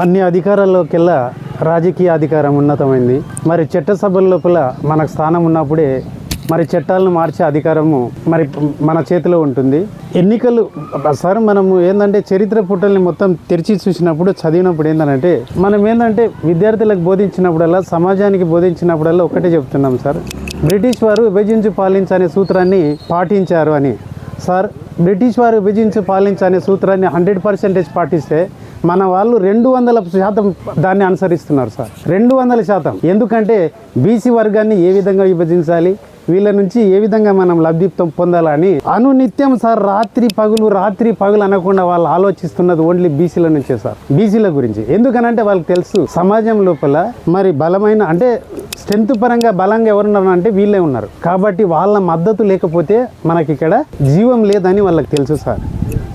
అన్ని అధికారాల్లోకెల్లా రాజకీయ అధికారం ఉన్నతమైంది. మరి చట్టసభల లోపల మనకు స్థానం ఉన్నప్పుడే మరి చట్టాలను మార్చే అధికారము మరి మన చేతిలో ఉంటుంది. ఎన్నికలు సార్ మనము ఏంటంటే చరిత్ర పుటల్ని మొత్తం తెరిచి చూసినప్పుడు చదివినప్పుడు ఏంటంటే మనం ఏంటంటే విద్యార్థులకు బోధించినప్పుడల్లా సమాజానికి బోధించినప్పుడల్లా ఒకటే చెప్తున్నాం సార్. బ్రిటిష్ వారు విభజించి పాలించనే సూత్రాన్ని పాటించారు అని. సార్ బ్రిటిష్ వారు విభజించి పాలించనే సూత్రాన్ని హండ్రెడ్ పర్సెంటేజ్ పాటిస్తే మన వాళ్ళు రెండు వందల శాతం దాన్ని అనుసరిస్తున్నారు సార్. రెండు వందల శాతం. ఎందుకంటే బీసీ వర్గాన్ని ఏ విధంగా విభజించాలి వీళ్ళ నుంచి ఏ విధంగా మనం లబ్ధిత్వం పొందాలని అనునిత్యం సార్ రాత్రి పగులు రాత్రి పగులు అనకుండా వాళ్ళు ఆలోచిస్తున్నది ఓన్లీ బీసీల నుంచే సార్. బీసీల గురించి. ఎందుకనంటే వాళ్ళకి తెలుసు సమాజం లోపల మరి బలమైన అంటే స్ట్రెంత్ పరంగా బలంగా ఎవరున్నారు అంటే వీళ్ళే ఉన్నారు. కాబట్టి వాళ్ళ మద్దతు లేకపోతే మనకి ఇక్కడ జీవం లేదని వాళ్ళకి తెలుసు సార్.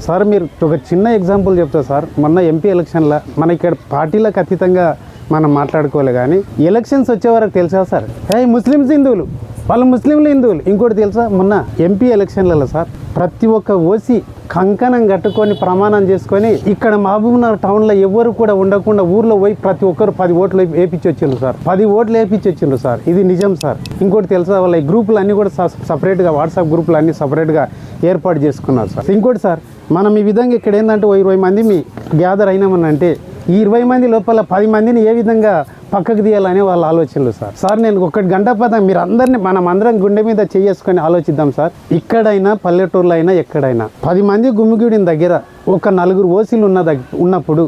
సార్ మీరు ఒక చిన్న ఎగ్జాంపుల్ చెప్తా సార్. మొన్న ఎంపీ ఎలక్షన్లో మన ఇక్కడ పార్టీలకు అతీతంగా మనం మాట్లాడుకోవాలి కానీ ఎలక్షన్స్ వచ్చే వరకు తెలుసా సార్? హే ముస్లిమ్స్ హిందువులు. వాళ్ళు ముస్లింలు హిందువులు. ఇంకోటి తెలుసా? మొన్న ఎంపీ ఎలక్షన్లలో సార్ ప్రతి ఒక్క ఓసీ కంకణం కట్టుకొని ప్రమాణం చేసుకొని ఇక్కడ మహబూబ్నగర్ టౌన్లో ఎవరు కూడా ఉండకుండా ఊర్లో పోయి ప్రతి ఒక్కరు పది ఓట్లు వేపించి వచ్చిండ్రు సార్. పది ఓట్లు వేపించి వచ్చిండ్రు సార్. ఇది నిజం సార్. ఇంకోటి తెలుసా వాళ్ళ ఈ గ్రూపులు అన్నీ కూడా సపరేట్గా వాట్సాప్ గ్రూపులు అన్నీ సపరేట్గా ఏర్పాటు చేసుకున్నారు సార్. ఇంకోటి సార్ మనం ఈ విధంగా ఇక్కడ ఏంటంటే ఇరవై మంది మీ గ్యాదర్ అయినామని అంటే ఈ ఇరవై మంది లోపల పది మందిని ఏ విధంగా పక్కకు తీయాలనే వాళ్ళ ఆలోచనలు సార్. సార్ నేను ఒకటి గంట పద మీరు అందరినీ మనం అందరం గుండె మీద చేసుకొని ఆలోచిద్దాం సార్. ఇక్కడైనా పల్లెటూరులో అయినా ఎక్కడైనా. పది మంది గుమ్మిగూడిన దగ్గర ఒక నలుగురు ఓసీలు ఉన్న ఉన్నప్పుడు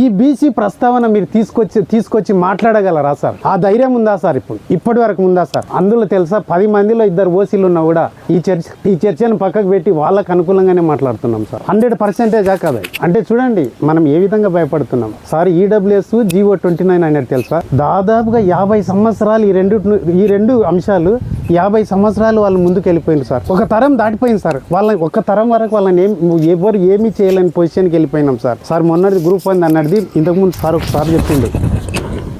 ఈ బీసీ ప్రస్తావన మీరు తీసుకొచ్చి తీసుకొచ్చి మాట్లాడగలరా సార్? ఆ ధైర్యం ఉందా సార్ ఇప్పుడు? ఇప్పటి వరకు ఉందా సార్? అందులో తెలుసా? పది మందిలో ఇద్దరు ఓసీలు ఉన్నా కూడా ఈ చర్చ ఈ చర్చను పక్కకు పెట్టి వాళ్ళకు అనుకూలంగానే మాట్లాడుతున్నాం సార్. హండ్రెడ్ పర్సెంటేజ్ కాదు అంటే చూడండి మనం ఏ విధంగా భయపడుతున్నాం? Sir EWS GO twenty nine అనేది తెలుసా? దాదాపుగా యాభై సంవత్సరాలు ఈ రెండు ఈ రెండు అంశాలు యాభై సంవత్సరాలు వాళ్ళు ముందుకు వెళ్ళిపోయింది సార్. ఒక తరం దాటిపోయింది సార్. వాళ్ళని ఒక తరం వరకు వాళ్ళని ఏం ఎవరు ఏమీ చేయలేని పొజిషన్కి వెళ్ళిపోయినాం సార్. సార్ మొన్నటి గ్రూప్ వన్ అన్నది ఇంతకుముందు సార్ ఒకసారి చెప్పిండు.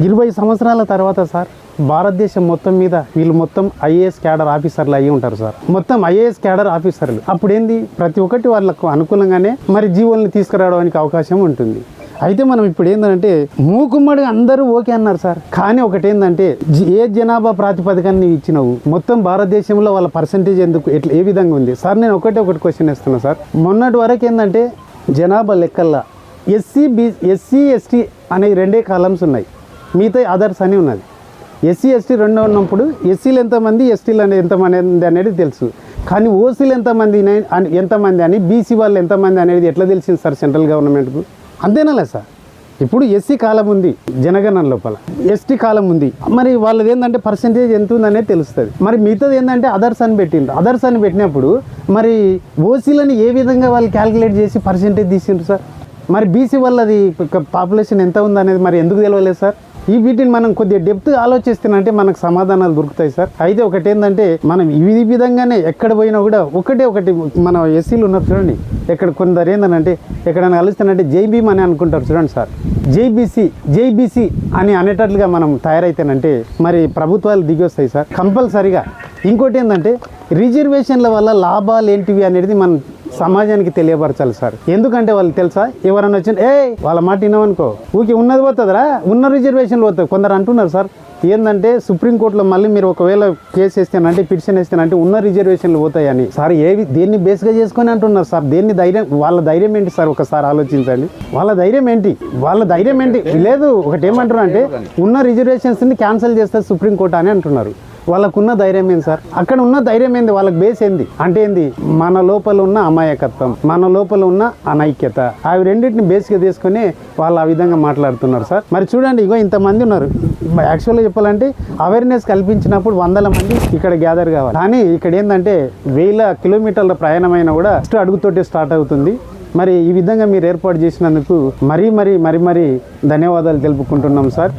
ఇరవై సంవత్సరాల తర్వాత సార్ భారతదేశం మొత్తం మీద వీళ్ళు మొత్తం ఐఏఎస్ క్యాడర్ ఆఫీసర్లు అయ్యి ఉంటారు సార్. మొత్తం ఐఏఎస్ క్యాడర్ ఆఫీసర్లు. అప్పుడు ఏంది ప్రతి ఒక్కటి వాళ్ళకు అనుకూలంగానే మరి జీవోల్ని తీసుకురావడానికి అవకాశం ఉంటుంది. అయితే మనం ఇప్పుడు ఏంటంటే మూకుమ్మడి అందరూ ఓకే అన్నారు సార్. కానీ ఒకటి ఏంటంటే జి- ఏ జనాభా ప్రాతిపదికాన్ని ఇచ్చినావు? మొత్తం భారతదేశంలో వాళ్ళ పర్సంటేజ్ ఎందుకు? ఎట్లా ఏ విధంగా ఉంది? సార్ నేను ఒకటే ఒకటి క్వశ్చన్ ఇస్తున్నా సార్. మొన్నటి వరకు ఏంటంటే జనాభా లెక్కల్లా ఎస్సీ బీ ఎస్సీ ఎస్టీ అనే రెండే కాలమ్స్ ఉన్నాయి. మిగతా అదర్స్ అని ఉన్నది. ఎస్సీ ఎస్టీ రెండు ఉన్నప్పుడు ఎస్సీలు ఎంతమంది ఎస్టీలు అనేది ఎంతమంది అనేది తెలుసు. కానీ ఓసీలు ఎంతమంది అని- ఎంతమంది అని బీసీ వాళ్ళు ఎంతమంది అనేది ఎట్లా తెలిసింది సార్ సెంట్రల్ గవర్నమెంట్కు? అంతేనా సార్. ఇప్పుడు ఎస్సీ కాలం ఉంది జనగణన లోపల. ఎస్టీ కాలం ఉంది. మరి వాళ్ళది ఏంటంటే పర్సంటేజ్ ఎంత ఉందనేది తెలుస్తుంది. మరి మిగతాది ఏంటంటే అదర్స్ అని పెట్టిండ్రు. అదర్స్ అని పెట్టినప్పుడు మరి ఓసీలని ఏ విధంగా వాళ్ళు క్యాలిక్యులేట్ చేసి పర్సంటేజ్ తీసిండ్రు సార్? మరి బీసీ వాళ్ళది పాపులేషన్ ఎంత ఉందనేది మరి ఎందుకు తెలియలేదు సార్? ఈ వీటిని మనం కొద్దిగా డెప్త్ ఆలోచిస్తున్నంటే మనకు సమాధానాలు దొరుకుతాయి సార్. అయితే ఒకటి ఏంటంటే మనం ఈ విధంగానే ఎక్కడ పోయినా కూడా ఒకటే ఒకటి మన ఎస్సీలు ఉన్నారు చూడండి. ఎక్కడ కొందరు ఏంటంటే ఎక్కడైనా కలుస్తానంటే జైబీమ్ అని అనుకుంటారు చూడండి సార్. జైబీసీ జైబీసీ అని అనేటట్లుగా మనం తయారైతేనంటే మరి ప్రభుత్వాలు దిగొస్తాయి సార్. కంపల్సరిగా. ఇంకోటి ఏంటంటే రిజర్వేషన్ల వల్ల లాభాలు ఏంటివి అనేది మనం సమాజానికి తెలియపరచాలి సార్. ఎందుకంటే వాళ్ళు తెలుసా? ఎవరన్నా వచ్చిన ఏ వాళ్ళ మాట విన్నామనుకో ఊకి ఉన్నది పోతుందిరా. ఉన్న రిజర్వేషన్లు పోతుంది కొందరు అంటున్నారు సార్ ఏంటంటే సుప్రీంకోర్టులో మళ్ళీ మీరు ఒకవేళ కేసు వేస్తేనంటే పిటిషన్ వేస్తేనంటే ఉన్న రిజర్వేషన్లు పోతాయని. సార్ ఏవి దేన్ని బేస్గా చేసుకొని అంటున్నారు సార్? దేన్ని ధైర్యం వాళ్ళ ధైర్యం ఏంటి సార్? ఒకసారి ఆలోచించండి. వాళ్ళ ధైర్యం ఏంటి? వాళ్ళ ధైర్యం ఏంటి? లేదు ఒకటి ఏమంటారు అంటే ఉన్న రిజర్వేషన్స్ని క్యాన్సిల్ చేస్తారు సుప్రీంకోర్టు అని అంటున్నారు. వాళ్ళకున్న ధైర్యం ఏంది సార్? అక్కడ ఉన్న ధైర్యం ఏంది? వాళ్ళకి బేస్ ఏంది? అంటే ఏంది? మన లోపల ఉన్న అమాయకత్వం మన లోపల ఉన్న అనైక్యత. అవి రెండింటిని బేస్గా తీసుకొని వాళ్ళు ఆ విధంగా మాట్లాడుతున్నారు సార్. మరి చూడండి ఇగో ఇంతమంది ఉన్నారు. యాక్చువల్గా చెప్పాలంటే అవేర్నెస్ కల్పించినప్పుడు వందల మంది ఇక్కడ గ్యాదర్ కావాలి. కానీ ఇక్కడ ఏంటంటే వేల కిలోమీటర్ల ప్రయాణమైనా కూడా ఫస్ట్ అడుగుతోటే స్టార్ట్ అవుతుంది. మరి ఈ విధంగా మీరు ఏర్పాటు చేసినందుకు మరీ మరీ మరి మరీ ధన్యవాదాలు తెలుపుకుంటున్నాం సార్.